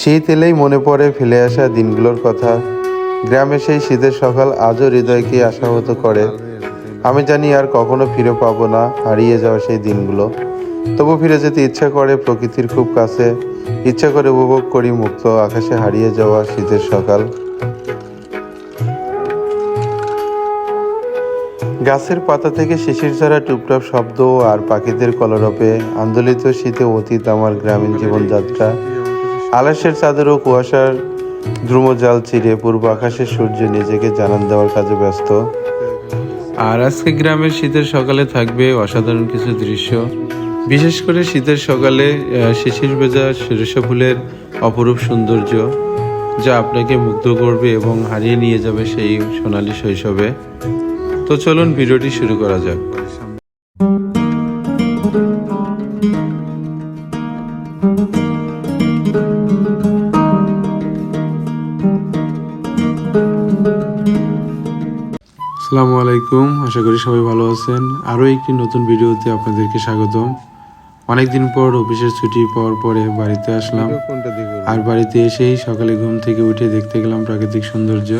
শীত এলেই মনে পড়ে ফেলে আসা দিনগুলোর কথা। গ্রামে সেই শীতের সকাল আজও হৃদয়কে আশাহত করে। আমি জানি আর কখনো ফিরে পাবো না হারিয়ে যাওয়া সেই দিনগুলো। তবু ফিরে যেতে ইচ্ছা করে প্রকৃতির খুব কাছে। ইচ্ছা করে উপভোগ করি মুক্ত আকাশে হারিয়ে যাওয়া শীতের সকাল। গাছের পাতা থেকে শিশির ছাড়া টুপটাপ শব্দ আর পাখিদের কলরবে আন্দোলিত শীতে অতীত আমার গ্রামীণ জীবনযাত্রা। আলাসের চাদর ও কুয়াশার দ্রুমজাল চিরে পূর্ব আকাশের সূর্য নিজেকে জানান দেওয়ার কাজে ব্যস্ত। আর আজকে গ্রামের শীতের সকালে থাকবে অসাধারণ কিছু দৃশ্য। বিশেষ করে শীতের সকালে শিশির ভেজা সরিষা ফুলের অপরূপ সৌন্দর্য, যা আপনাকে মুগ্ধ করবে এবং হারিয়ে নিয়ে যাবে সেই সোনালি শৈশবে। তো চলুন ভিডিওটি শুরু করা যাক। আলাইকুম আশা করি সবাই ভালো আছেন। আরও একটি নতুন ভিডিওতে আপনাদেরকে স্বাগতম। অনেকদিন পর অফিসের ছুটি পাওয়ার পরে বাড়িতে আসলাম। আর বাড়িতে এসেই সকালে ঘুম থেকে উঠে দেখতে গেলাম প্রাকৃতিক সৌন্দর্য।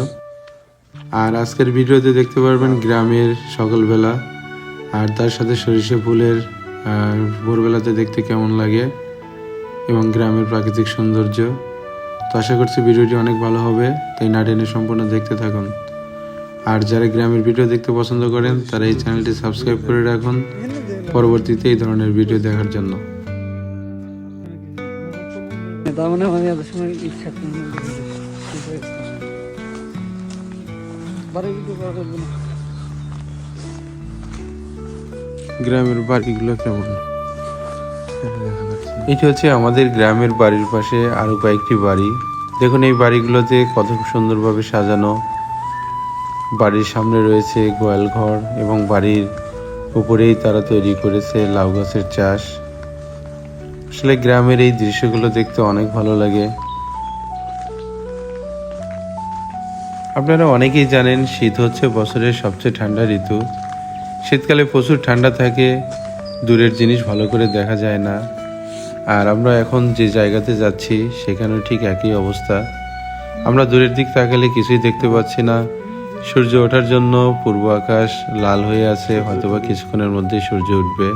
আর আজকের ভিডিওতে দেখতে পারবেন গ্রামের সকালবেলা। আর তার সাথে সরিষা ফুলের ভোরবেলাতে দেখতে কেমন লাগে এবং গ্রামের প্রাকৃতিক সৌন্দর্য। তো আশা করছি ভিডিওটি অনেক ভালো হবে তাই না টেনে সম্পূর্ণ দেখতে থাকুন। আর যারা গ্রামের ভিডিও দেখতে পছন্দ করেন তারা এই চ্যানেলটি সাবস্ক্রাইব করে রাখুন। পরবর্তীতে এই ধরনের ভিডিও দেখার জন্য। তার মানে এত সময় ইচ্ছা করে গ্রামের বাড়িগুলো কেমন? এটি হচ্ছে আমাদের গ্রামের বাড়ির পাশে আরও কয়েকটি বাড়ি। দেখুন এই বাড়িগুলোতে কত সুন্দরভাবে সাজানো। বাড়ির সামনে রয়েছে গোয়াল ঘর এবং বাড়ির উপরেই তারা তৈরি করেছে লাউ গাছের চাষ। আসলে গ্রামের এই দৃশ্যগুলো দেখতে অনেক ভালো লাগে। আপনারা অনেকেই জানেন শীত হচ্ছে বছরের সবচেয়ে ঠান্ডা ঋতু। শীতকালে প্রচুর ঠান্ডা থাকে, দূরের জিনিস ভালো করে দেখা যায় না। আর আমরা এখন যে জায়গাতে যাচ্ছি, সেখানেও ঠিক একই অবস্থা। আমরা দূরের দিক তাকালে কিছুই দেখতে পাচ্ছি না। সূর্য ওঠার জন্য পূর্ব আকাশ লাল হয়ে আছে হয়তোবা কিছুক্ষণের মধ্যেই সূর্য উঠবে।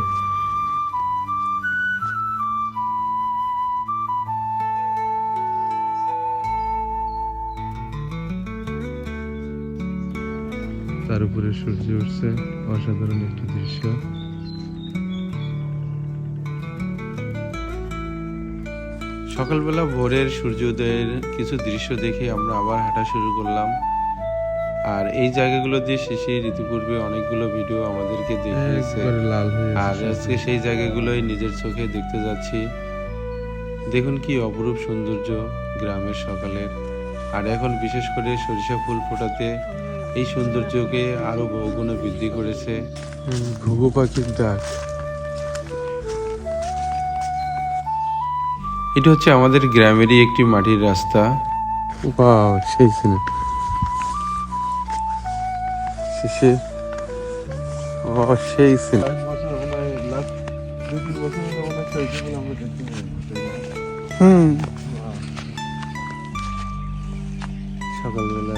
তার উপরে সূর্য উঠছে অসাধারণ একটি দৃশ্য। সকালবেলা ভোরের সূর্যোদয়ের কিছু দৃশ্য দেখে আমরা আবার হাঁটা শুরু করলাম। আর এই জায়গাগুলো দিয়ে শেষে ঋতুপূর্বে অনেকগুলো ভিডিও আমাদেরকে দেখিয়েছে। আর আজকে সেই জায়গাগুলোই নিজের চোখে দেখতে যাচ্ছি। দেখুন কি অপরূপ সৌন্দর্য গ্রামের সকালের। আর এখন বিশেষ করে সরিষা ফুল ফোটাতে এই সৌন্দর্যকে আরও বহুগুণে বৃদ্ধি করেছে। ঘুঘু পাখির ডাক এটা হচ্ছে আমাদের গ্রামেরই একটি মাটির রাস্তা। সেই ছিল। শেষে ও সেই ছিল হুম। সকালবেলা।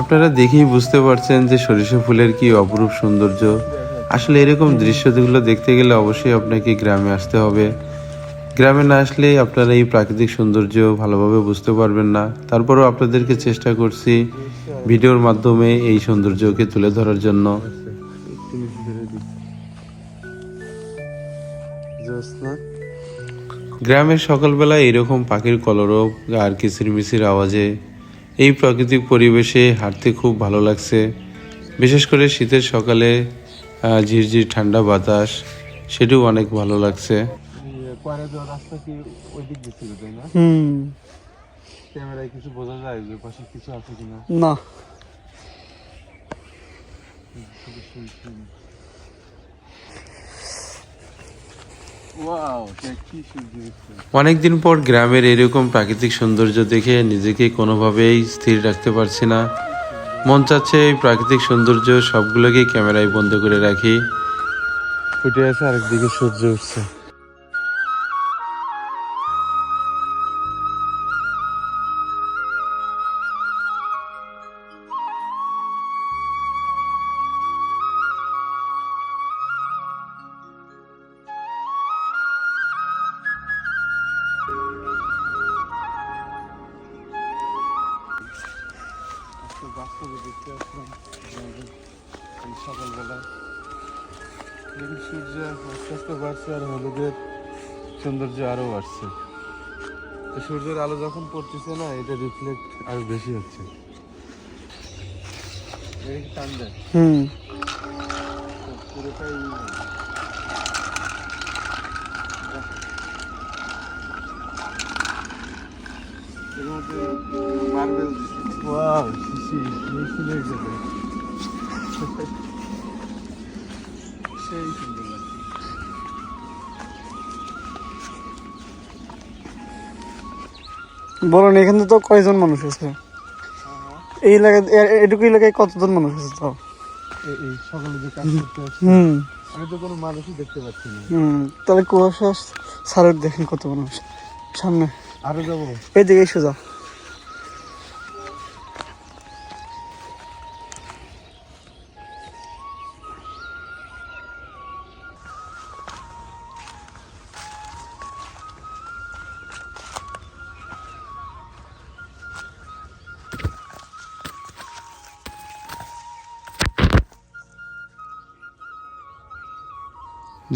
আপনারা দেখেই বুঝতে পারছেন যে সরিষা ফুলের কি অপরূপ সৌন্দর্য। আসলে এরকম দৃশ্যগুলো দেখতে গেলে অবশ্যই আপনাকে গ্রামে আসতে হবে। গ্রামে না আসলে আপনারা এই প্রাকৃতিক সৌন্দর্য ভালোভাবে বুঝতে পারবেন না। তারপরেও আপনাদেরকে চেষ্টা করছি ভিডিওর মাধ্যমে এই সৌন্দর্যকে তুলে ধরার জন্য। গ্রামের সকালবেলা এরকম পাখির কলরব আর কিচিরমিচির আওয়াজে এই প্রাকৃতিক পরিবেশে হাঁটতে খুব ভালো লাগছে। বিশেষ করে শীতের সকালে ঝিরঝির ঠান্ডা বাতাস, সেটিও অনেক ভালো লাগছে। রাস্তা কি ওই দিক দিয়ে ছিল তাই না? হুম। ক্যামেরায় কিছু বোঝা যায় যে পাশে কিছু আছে কিনা? না। ওয়াও কি সূর্য অনেকদিন পর গ্রামের এরকম প্রাকৃতিক সৌন্দর্য দেখে নিজেকে কোনোভাবেই স্থির রাখতে পারছি না। মন চাচ্ছে এই প্রাকৃতিক সৌন্দর্য সবগুলোকেই ক্যামেরায় বন্ধ করে রাখি। ফুটে আছে আরেকদিকে সূর্য উঠছে। পড়তেছে না এটা রিফ্লেক্ট আরও বেশি হচ্ছে হুম পুরোটাই মার্বেল ওয়াও সেই সুন্দর বলেন এখানে তো কয়জন মানুষ আছে? এই এলাকায় এটুকু এলাকায় কতজন মানুষ আছে তাও? এই এই সকালে যে কাজ করতে আসছে হুম। আমি তো কোনো মানুষই দেখতে পাচ্ছি না। হুম তাহলে কুয়াশা সারের দেখেন কত মানুষ। সামনে। আরও যাব। এই দিকে সোজা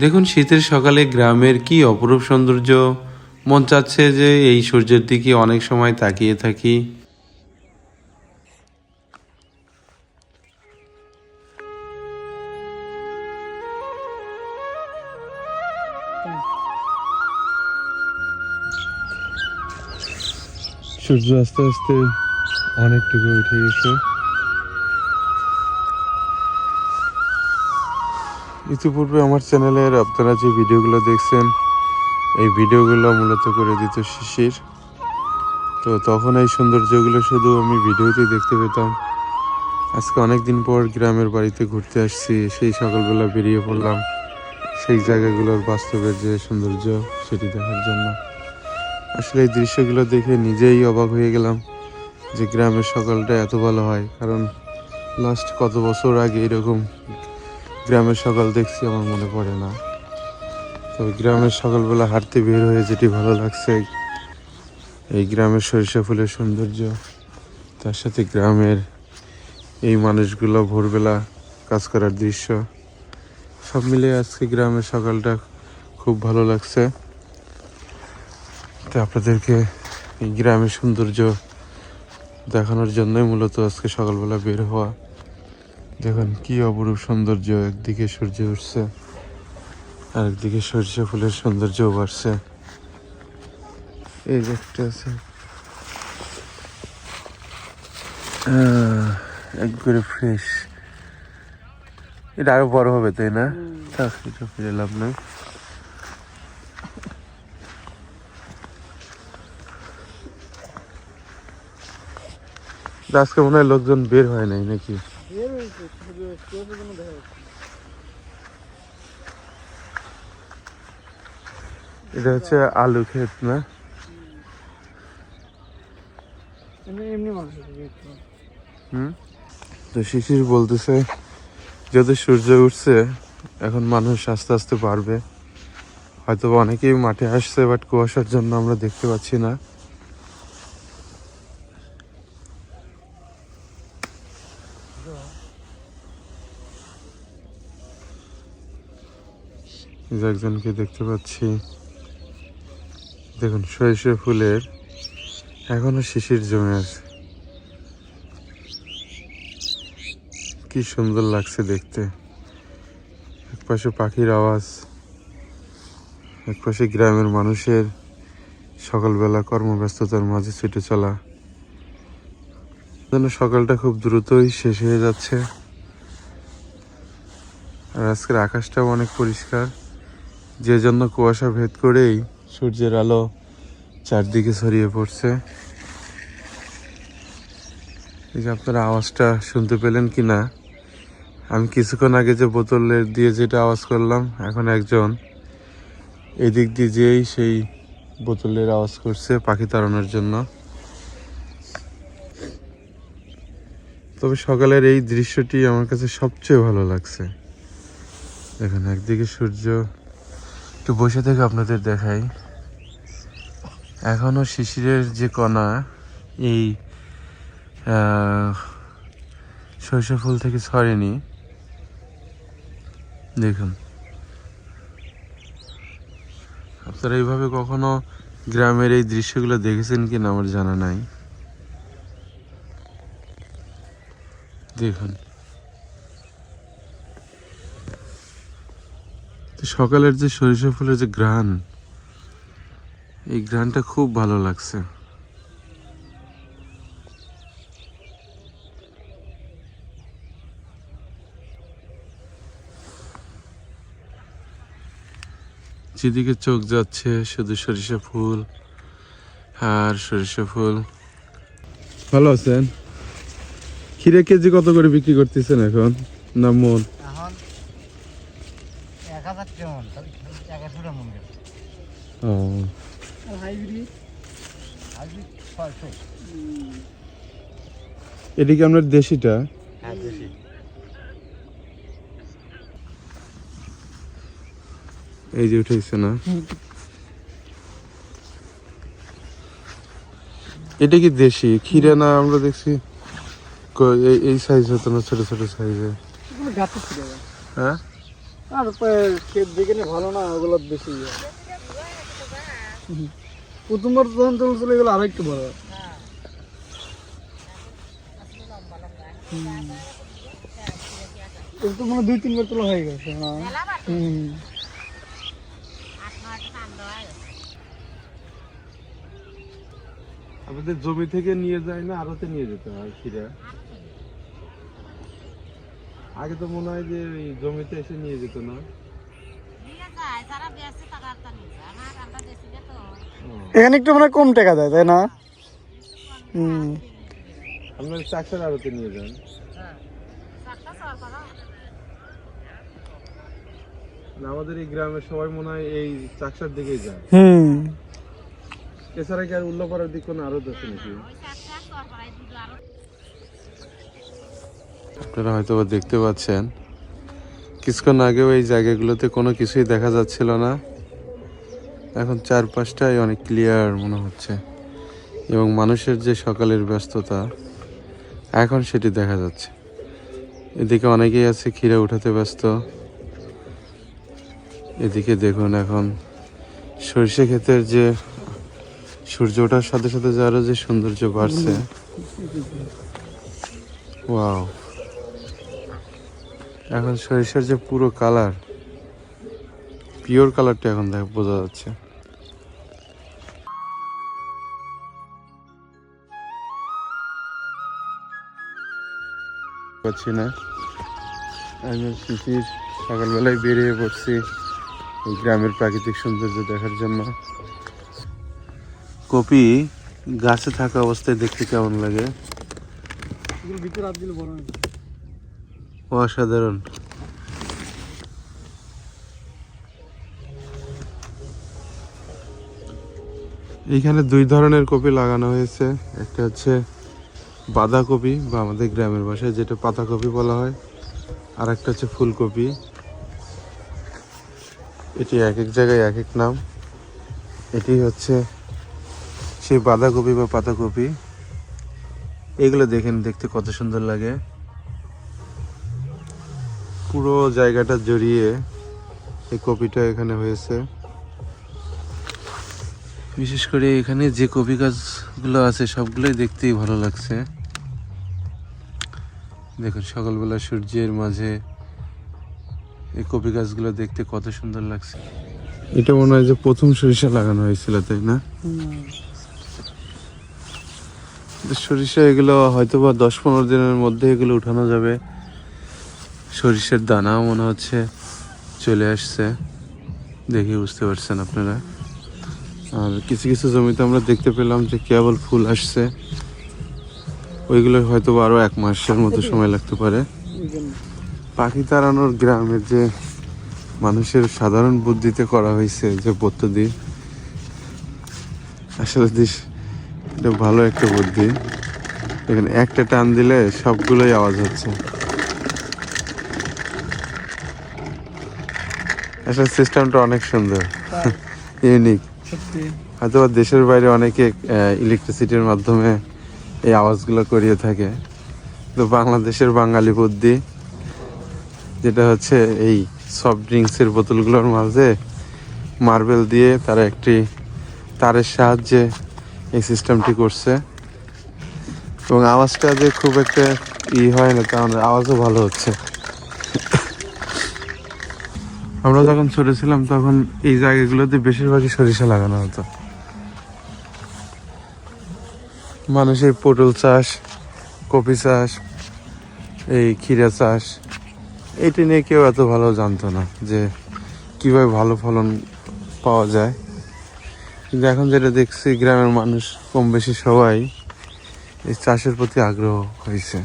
দেখুন, শীতের সকালে গ্রামের কি অপরূপ সৌন্দর্য। মন চাচ্ছে যে এই সূর্যের দিকে অনেক সময় তাকিয়ে থাকি। সূর্য আস্তে আস্তে অনেকটুকু উঠে গেছে। ইতিপূর্বে আমার চ্যানেলের আপনারা যে ভিডিওগুলো দেখছেন, এই ভিডিওগুলো মূলত করে দিত শিশির। তো তখন এই সৌন্দর্যগুলো শুধু আমি ভিডিওতে দেখতে পেতাম। আজকে অনেক দিন পর গ্রামের বাড়িতে ঘুরতে আসছি, সেই সকালবেলা বেরিয়ে পড়লাম। সেই জায়গাগুলোর বাস্তবের যে সৌন্দর্য, সেটি দেখার জন্য। আসলে এই দৃশ্যগুলো দেখে নিজেই অবাক হয়ে গেলাম যে গ্রামের সকালটা এত ভালো হয়, কারণ লাস্ট কত বছর আগে এরকম গ্রামের সকাল দেখছি, আমার মনে পড়ে না। তবে গ্রামের সকালবেলা হাঁটতে বের হয়ে যেটি ভালো লাগছে, এই গ্রামের সরিষা ফুলের সৌন্দর্য, তার সাথে গ্রামের এই মানুষগুলো ভোরবেলা কাজ করার দৃশ্য, সব মিলে আজকে গ্রামের সকালটা খুব ভালো লাগছে। তো আপনাদেরকে এই গ্রামের সৌন্দর্য দেখানোর জন্যই মূলত আজকে সকালবেলা বের হওয়া দেখুন কি অপরূপ সৌন্দর্য। একদিকে সূর্য উঠছে আর একদিকে সরিষা ফুলের সৌন্দর্যও বাড়ছে। এই যে একটা আছে। একবারে ফ্রেশ এটা আরও বড় হবে তাই না? থাক এটা ফিরে লাভ নাই। আজকে মনে হয় লোকজন বের হয় নাই নাকি? এটা হচ্ছে আলু ক্ষেত না? তো শিশির বলতেছে যেহেতু সূর্য উঠছে এখন মানুষ আস্তে আস্তে বাড়বে। হয়তো অনেকেই মাঠে আসছে বাট কুয়াশার জন্য আমরা দেখতে পাচ্ছি না। যে একজনকে দেখতে পাচ্ছি। দেখুন, সরিষা ফুলের এখনও শিশির জমে আছে। কি সুন্দর লাগছে দেখতে। একপাশে পাখির আওয়াজ, একপাশে গ্রামের মানুষের সকালবেলা কর্মব্যস্ততার মাঝে ছুটে চলা। যেন সকালটা খুব দ্রুতই শেষ হয়ে যাচ্ছে। আর আজকের আকাশটাও অনেক পরিষ্কার। যে জন্য কুয়াশা ভেদ করেই সূর্যের আলো চারদিকে ছড়িয়ে পড়ছে। এই যে আপনারা আওয়াজটা শুনতে পেলেন কি না আমি কিছুক্ষণ আগে যে বোতলের দিয়ে যেটা আওয়াজ করলাম, এখন একজন এদিক দিয়ে যেই সেই বোতলের আওয়াজ করছে পাখি তাড়ানোর জন্য। তবে সকালের এই দৃশ্যটি আমার কাছে সবচেয়ে ভালো লাগছে। দেখেন, একদিকে সূর্য একটু বসে থেকে আপনাদের দেখাই। এখনও শিশিরের যে কণা, এই সরিষা ফুল থেকে ছড়েনি দেখুন। আপনারা এইভাবে কখনো গ্রামের এই দৃশ্যগুলো দেখেছেন কিনা আমার জানা নাই। দেখুন। সকালের যে সরিষা ফুলের যে গ্রান এই ঘ্রাণটা খুব ভালো লাগছে। যেদিকে চোখ যাচ্ছে, শুধু সরিষা ফুল আর সরিষা ফুল। ভালো আছেন? খিরে কেজি কত করে বিক্রি করতেছেন এখন? না মন এখন এক হাজার কেমন এগারোশো মন গেছে ও হাইব্রিড আজকে ছয়শো এদিকে আপনার দেশিটা? হ্যাঁ এই যে উঠেছে না? এটা কি দেশি? ক্ষীরা না আমরা দেখছি? এই এই সাইজ হতো না ছোট ছোট সাইজে হ্যাঁ? আর ভালো না ওগুলো বেশি। প্রথমবার যখন তুলছিল এগুলো আরেকটু বড় হুম। এটা তো মানে দুই তিনবার তোলা হয়ে গেছে হুম। আমাদের জমি থেকে নিয়ে যায় না আড়তে নিয়ে যেতে হয় ক্ষীরা আগে তো মনে হয় যে জমিতে এসে নিয়ে যেত না। এখানে একটু মানে কম টাকা দেয় তাই না? হুম। আপনার চাকসার আড়তে নিয়ে যান। আমাদের এই গ্রামের সবাই মনে হয় এই চাকসার দিকেই যায়। হুম। এছাড়া কি আর উল্লাপাড়ার দিক কোনো আরও আছে নাকি? আপনারা হয়তো দেখতে পাচ্ছেন কিছুক্ষণ আগেও এই জায়গাগুলোতে কোনো কিছুই দেখা যাচ্ছিল না। এখন চারপাশটাই অনেক ক্লিয়ার মনে হচ্ছে। এবং মানুষের যে সকালের ব্যস্ততা এখন সেটি দেখা যাচ্ছে। এদিকে অনেকেই আছে ক্ষীরা উঠাতে ব্যস্ত। এদিকে দেখুন এখন সরিষা ক্ষেতের যে সূর্য ওঠার সাথে সাথে যে আরও যে সৌন্দর্য বাড়ছে। ওয়াও। এখন সরিষার যে পুরো কালার, পিওর কালারটা এখন দেখ বোঝা যাচ্ছে। পাচ্ছি না। আমি শিশির সকালবেলায় বেরিয়ে পড়ছি এই গ্রামের প্রাকৃতিক সৌন্দর্য দেখার জন্য। কপি গাছে থাকা অবস্থায় দেখতে কেমন লাগে? অসাধারণ। এইখানে দুই ধরনের কপি লাগানো হয়েছে। একটা হচ্ছে বাঁধাকপি বা আমাদের গ্রামের ভাষায় যেটা পাতাকপি বলা হয় আর একটা হচ্ছে ফুলকপি। এটি এক এক জায়গায় এক এক নাম। এটি হচ্ছে সেই বাঁধাকপি বা পাতাকপি। এগুলো দেখেন দেখতে কত সুন্দর লাগে। পুরো জায়গাটা জড়িয়ে এই কপিটা এখানে হয়েছে। বিশেষ করে এখানে যে কপি গাছগুলো আছে সবগুলোই দেখতেই ভালো লাগছে। দেখুন সকালবেলা সূর্যের মাঝে এই কপি গাছগুলো দেখতে কত সুন্দর লাগছে। এটা মনে হয় যে প্রথম সরিষা লাগানো হয়েছিল তাই না? সরিষা এগুলো হয়তো বা দশ পনেরো দিনের মধ্যে এগুলো উঠানো যাবে। সরিষার দানাও মনে হচ্ছে চলে আসছে। দেখে বুঝতে পারছেন আপনারা। আর কিছু কিছু জমিতে আমরা দেখতে পেলাম যে কেবল ফুল আসছে। ওইগুলো হয়তো বা আরও এক মাসের মতো সময় লাগতে পারে। পাখি তাড়ানোর গ্রামের যে মানুষের সাধারণ বুদ্ধিতে করা হয়েছে যে পদ্ধতি আসলে দিস- এটা ভালো একটা বুদ্ধি। এখানে একটা টান দিলে সবগুলোই আওয়াজ হচ্ছে। আসলে সিস্টেমটা অনেক সুন্দর ইউনিক। হয়তো দেশের বাইরে অনেকে ইলেকট্রিসিটির মাধ্যমে এই আওয়াজগুলো করিয়ে থাকে। তো বাংলাদেশের বাঙালি বুদ্ধি যেটা হচ্ছে এই সফট ড্রিঙ্কসের বোতলগুলোর মাঝে মার্বেল দিয়ে তারা একটি তারের সাহায্যে এই সিস্টেমটি করছে। এবং আওয়াজটা যে খুব একটা ই হয় না কারণ আওয়াজও ভালো হচ্ছে। আমরা যখন ছোট ছিলাম, তখন এই জায়গাগুলোতে বেশিরভাগই সরিষা লাগানো হতো। মানুষের পটল চাষ, কপি চাষ, এই ক্ষীরা চাষ এইটা নিয়ে কেউ এত ভালো জানতো না যে কীভাবে ভালো ফলন পাওয়া যায়। কিন্তু এখন যেটা দেখছি, গ্রামের মানুষ কম বেশি সবাই এই চাষের প্রতি আগ্রহ হয়েছে।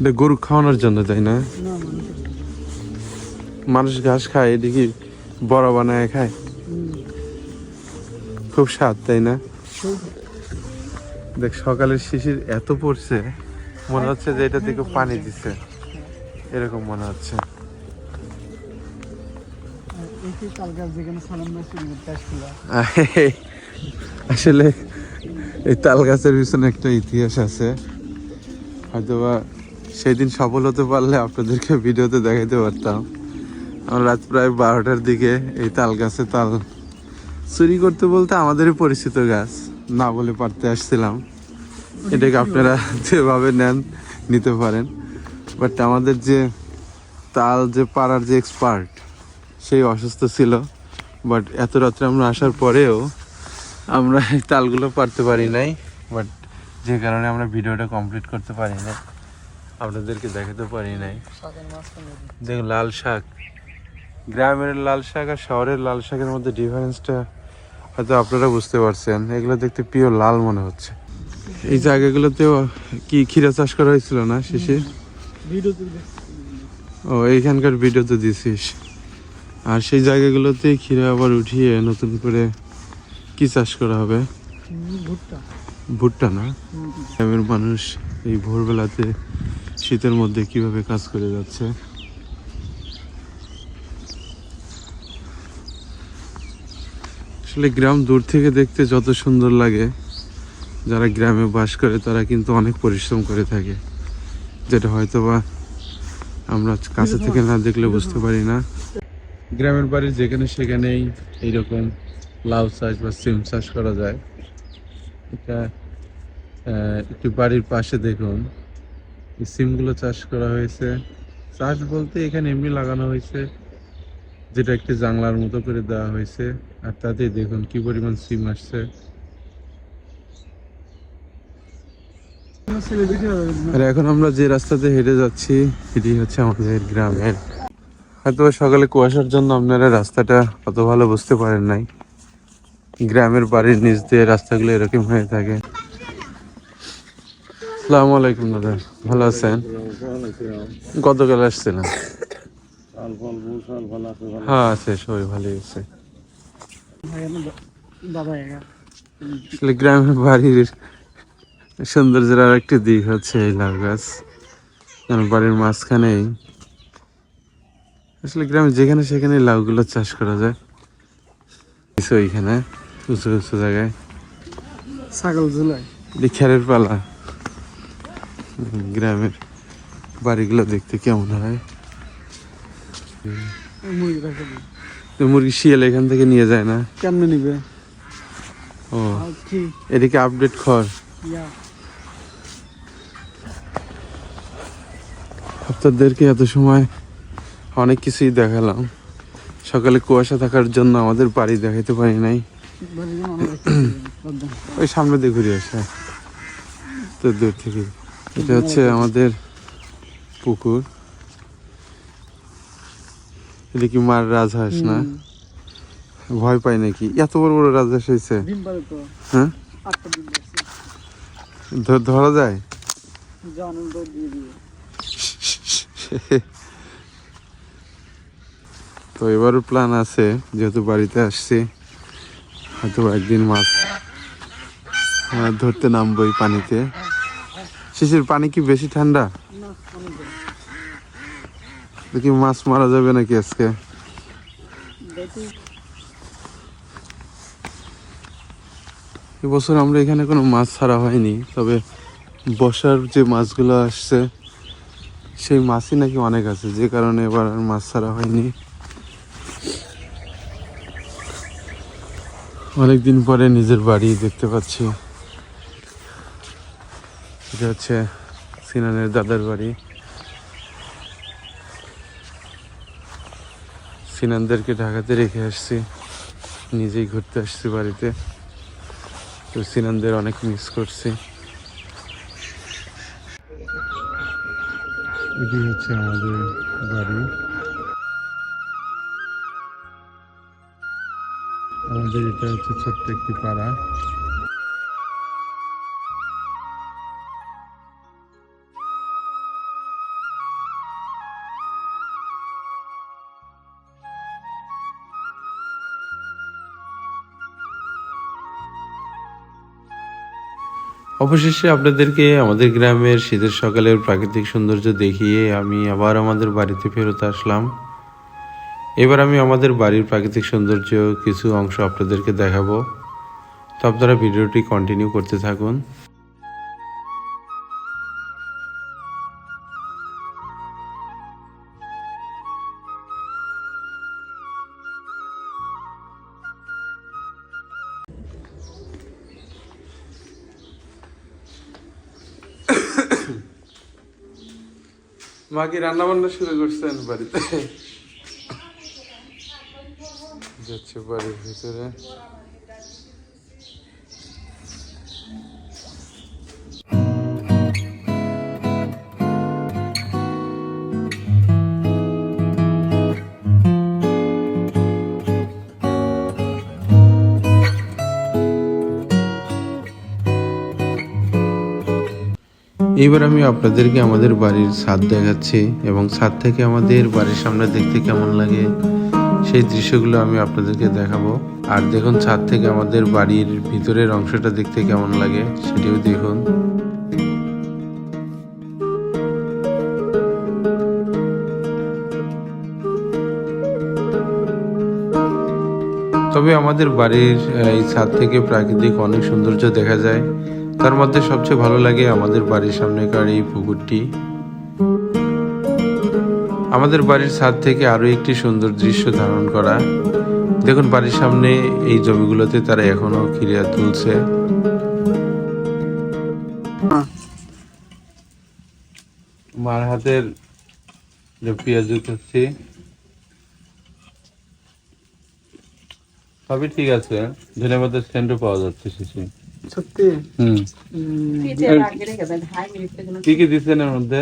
এটা গরু খাওয়ানোর জন্য, তাই না? মানে মানুষ ঘাস খায় এদিকে বড় বানায় খায়। খুব স্বাদ, তাই না? দেখ, সকালের শিশির এত পড়ছে, মনে হচ্ছে যে এটা থেকে পানি দিছে। এরকম মনে হচ্ছে। আসলে এই তাল গাছের পিছনে একটা ইতিহাস আছে। হয়তোবা সেই দিন সফল হতে পারলে আপনাদেরকে ভিডিওতে দেখাইতে পারতাম। আমরা রাত প্রায় বারোটার দিকে এই তাল গাছে তাল চুরি করতে বলতে আমাদেরই পরিচিত গাছ, না বলে পারতে আসছিলাম। এটাকে আপনারা যেভাবে নেন, নিতে পারেন। বাট আমাদের যে তাল, যে পাড়ার যে এক্সপার্ট সেই অসুস্থ ছিল। বাট এত রাত্রে আমরা আসার পরেও আমরা এই তালগুলো পারতে পারি নাই। বাট যে কারণে আমরা ভিডিওটা কমপ্লিট করতে পারি না আপনাদেরকে দেখাতে পারি নাই। দেখুন লাল শাক। গ্রামের লাল শাক আর শহরের লাল শাকের মধ্যে ডিফারেন্সটা হয়তো আপনারা বুঝতে পারছেন। এগুলো দেখতে পিওর লাল মনে হচ্ছে। এই জায়গাগুলোতেও কি ক্ষীরা চাষ করা হয়েছিল না শেষে? ও এইখানকার ভিডিও তো দিছিস। আর সেই জায়গাগুলোতে ক্ষীরা আবার উঠিয়ে নতুন করে কি চাষ করা হবে? ভুট্টা। ভুট্টা না? গ্রামের মানুষ এই ভোরবেলাতে শীতের মধ্যে কীভাবে কাজ করে যাচ্ছে? আসলে গ্রাম দূর থেকে দেখতে যত সুন্দর লাগে, যারা গ্রামে বাস করে তারা কিন্তু অনেক পরিশ্রম করে থাকে। যেটা হয়তো বা আমরা কাছে থেকে না দেখলে বুঝতে পারি না। গ্রামের বাড়ি যেখানে সেখানেই এইরকম লাউ চাষ বা সিম চাষ করা যায়। এটা একটু বাড়ির পাশে দেখুন। সিমগুলো চাষ করা হয়েছে। চাষ বলতে এখানে এমনি লাগানো হয়েছে, যেটা একটি জাংলার মতো করে দেওয়া হয়েছে। আর তাতেই দেখুন কি পরিমাণ সিম আসছে। আর এখন আমরা যে রাস্তাতে হেঁটে যাচ্ছি, এটি হচ্ছে আমাদের গ্রামের। হয়তো সকালে কুয়াশার জন্য আপনারা রাস্তাটা অত ভালো বুঝতে পারেন নাই। গ্রামের বাড়ির নিচ দিয়ে রাস্তাগুলো এরকম হয়ে থাকে। আসসালামু আলাইকুম দাদা। ভালো আছেন? গতকাল আসছিলাম হ্যাঁ আছে সবাই ভালোই আছে। আসলে গ্রামের বাড়ির সৌন্দর্যের আর একটি দিক হচ্ছে এই লাউ গাছ। বাড়ির মাঝখানেই আসলে গ্রামে যেখানে সেখানে লাউগুলো চাষ করা যায়। কিছু ওইখানে উঁচু উঁচু জায়গায়। ছাগল এটি খেরের পালা। গ্রামের বাড়িগুলো দেখতে কেমন হয়? মুরগি শিয়াল এখান থেকে নিয়ে যায় না? কেমনে নিবে? ও। এদিকে আপডেট কর আপনাদেরকে এত সময় অনেক কিছুই দেখালাম। সকালে কুয়াশা থাকার জন্য আমাদের বাড়ি দেখাইতে পারি নাই। ওই সামনে দিয়ে ঘুরে আসা। তো দূর থেকে। এটা হচ্ছে আমাদের পুকুর। এটা কি মার রাজহাঁস না? ভয় পাই নাকি? এত বড় বড় রাজহাঁস হয়েছে হ্যাঁ? ধরা যায়? তো এবারও প্ল্যান আছে যেহেতু বাড়িতে আসছি হয়তো একদিন মাছ ধরতে নামবো এই পানিতে। শিশির পানি কি বেশি ঠান্ডা? দেখি মাছ মারা যাবে নাকি আজকে? এবছর আমরা এখানে কোনো মাছ ছাড়া হয়নি তবে বসার যে মাছগুলো আসছে সেই মাছই নাকি অনেক আছে যে কারণে এবার আর মাছ ছাড়া হয়নি। অনেকদিন পরে নিজের বাড়ি দেখতে পাচ্ছি। এটা হচ্ছে সিনানের দাদার বাড়ি। সিনানদেরকে ঢাকাতে রেখে আসছি, নিজেই ঘুরতে আসছি বাড়িতে। তো সিনানদের অনেক মিস করছি। এটি হচ্ছে আমাদের বাড়ি। আমাদের এটা হচ্ছে ছোট্ট একটি পাড়া। অবশেষে আপনাদেরকে আমাদের গ্রামের শীতের সকালের প্রাকৃতিক সৌন্দর্য দেখিয়ে আমি আবার আমাদের বাড়িতে ফেরত আসলাম। এবার আমি আমাদের বাড়ির প্রাকৃতিক সৌন্দর্য কিছু অংশ আপনাদেরকে দেখাবো। তো আপনারা ভিডিওটি কন্টিনিউ করতে থাকুন। মা রান্না বান্না শুরু করছেন বাড়িতে। যাচ্ছে বাড়ির ভিতরে। এইবার আমি আপনাদেরকে আমাদের বাড়ির ছাদ দেখাচ্ছি এবং ছাদ থেকে আমাদের বাড়ির সামনে দেখতে কেমন লাগে সেই দৃশ্যগুলো আমি আপনাদেরকে দেখাবো। আর দেখুন ছাদ থেকে আমাদের বাড়ির ভিতরের অংশটা দেখতে কেমন লাগে সেটিও দেখুন। তবে আমাদের বাড়ির এই ছাদ থেকে প্রাকৃতিক অনেক সৌন্দর্য দেখা যায়। তার মধ্যে সবচেয়ে ভালো লাগে আমাদের বাড়ির সামনেকার এই পুকুরটি। আমাদের বাড়ির ছাদ থেকে আরও একটি সুন্দর দৃশ্য ধারণ করা। দেখুন, বাড়ির সামনে এই জমিগুলোতে তারা এখনও খিরিয়া তুলছে। মার হাতের পেঁয়াজ খাচ্ছি সবই ঠিক আছে। ধনে পাতার সেন্টও পাওয়া যাচ্ছে শিশি সত্যি? হুম। দেন কি কি দিচ্ছেন এর মধ্যে।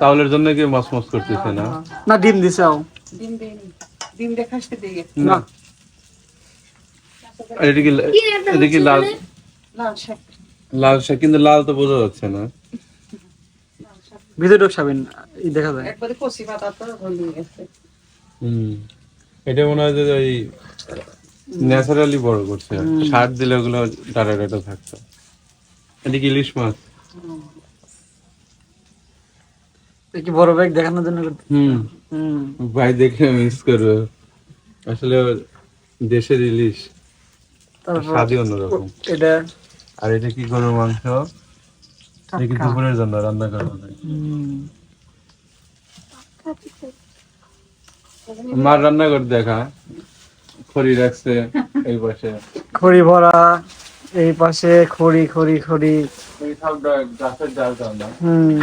চাউলের জন্য কি মাছ মাছ করতেছে না? না ডিম দিছাও ডিম ডিম ডিম দিয়ে দিয়ে না। এটা কি এটা কি লাল লাল শাক। লাল শাক কিন্তু লাল তো বোঝা যাচ্ছে না। ভিতরে এই দেখা যায়। একবারে কচি পাতা তো গলিয়ে গেছে। হুম। এটা মনে হয় যে ওই ন্যাচারালি বড় করছে। সার দিলে ওগুলো ডাটা ডাটা থাকতো। এটা কি ইলিশ মাছ। কি বড় ব্যাগ দেখানোর জন্য করতে হুম। হুম। ভাই দেখে মিস করবে। আসলে দেশের ইলিশ স্বাদই অন্যরকম। এটা আর এটা কি গরুর মাংস? এটা কি দুপুরের জন্য রান্না করা মার রান্না করে দেখা। খড়ি রাখছে এই পাশে। খড়ি ভরা এই পাশে খড়ি খড়ি খড়ি। গাছের ডালটা না হুম।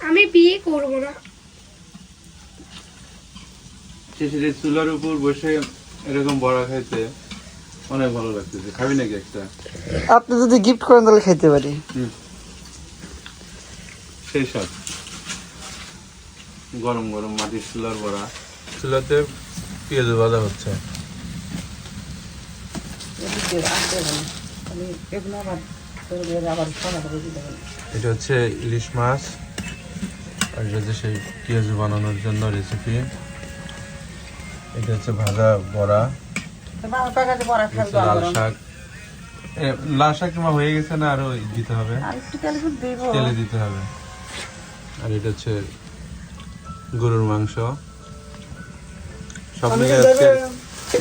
আমি বিয়ে করব না। শিশিরের চুলার উপর বসে এরকম বড়া খাইতে অনেক ভালো লাগতেছে। খাবি নাকি একটা? আপনি যদি গিফট করেন তাহলে খাইতে পারি। সেই সব। গরম গরম মাটির চুলার বড়া। চুলাতে পেঁয়াজ ভাজা হচ্ছে। এটা হচ্ছে ইলিশ মাছ আর এটা হচ্ছে সেই পেঁয়াজ বানানোর জন্য রেসিপি এটা হচ্ছে ভাজা বড়া। লাল শাক। লাল শাক তোমার হয়ে গেছে না আরও দিতে হবে? তেলে দিতে হবে। আর এটা হচ্ছে গরুর মাংস। সব মিলে আজকে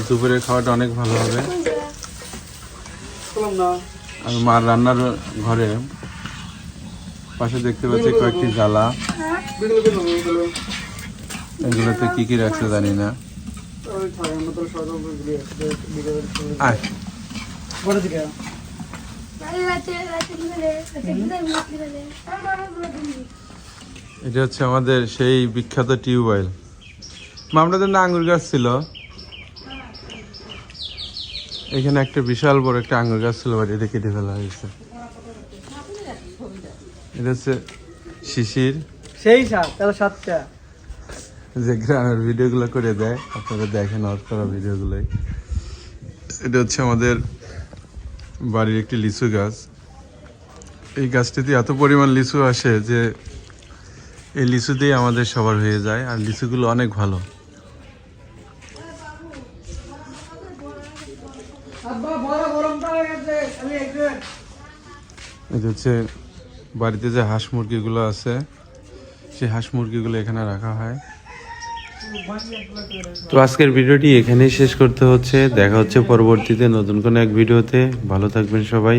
দুপুরের খাওয়াটা অনেক ভালো হবে। বললাম না। আর মার রান্নার ঘরে পাশে দেখতে পাচ্ছি কয়েকটি জ্বালা। বিকেলে এগুলোতে কি কি রাখছে জানি না। আয়। এটা হচ্ছে আমাদের সেই বিখ্যাত টিউবওয়েল। মা, আপনাদের না আঙ্গুর গাছ ছিল। এখানে একটা বিশাল বড় একটা আঙ্গুর গাছ ছিল বাট এটা কেটে ফেলা হয়েছে। এটা হচ্ছে শিশির। সেই সাত তাহলে সাতটা যে গ্রামের ভিডিওগুলো করে দেয় আপনারা দেখেন অফ করা ভিডিওগুলোই। এটা হচ্ছে আমাদের বাড়ির একটি লিচু গাছ। এই গাছটিতে এত পরিমাণ লিচু আসে যে এই লিচু দিয়ে আমাদের সবার হয়ে যায় আর লিচুগুলো অনেক ভালো আব্বা বড় গরমটা হয়ে গেছে আমি একজন হচ্ছে বাড়িতে যে হাঁস মুরগিগুলো আছে, সেই হাঁস মুরগিগুলো এখানে রাখা হয়। তো আজকের ভিডিওটি এখানেই শেষ করতে হচ্ছে। দেখা হচ্ছে পরবর্তীতে নতুন কোনো এক ভিডিওতে। ভালো থাকবেন সবাই।